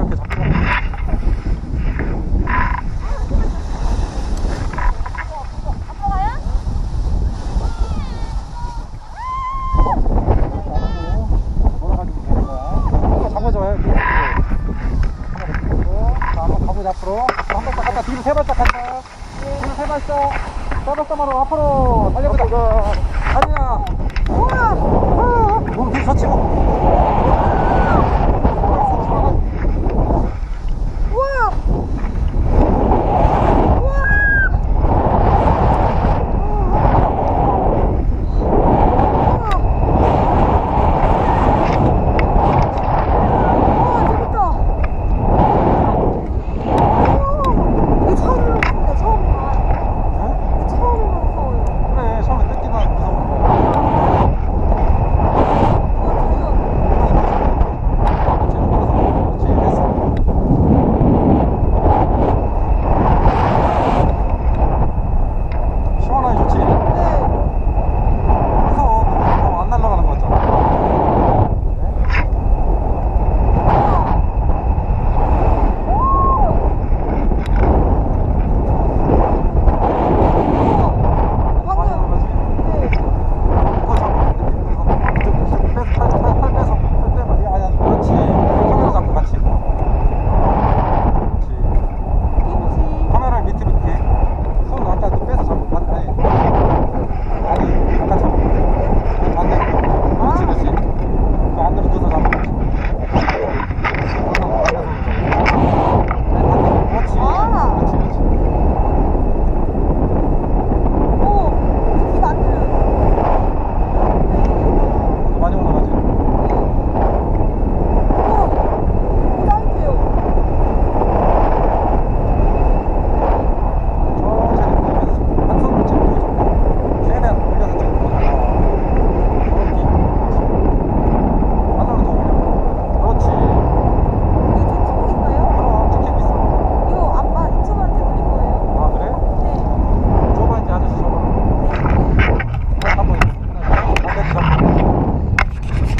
이렇게 잡고. 되는 거야. 앞으로. 한 발짝 갔다, 뒤로 세 발짝 갔다. 뒤로 세 발짝. 세 발짝으로 앞으로 달려보자. 달려. 우와! 우와!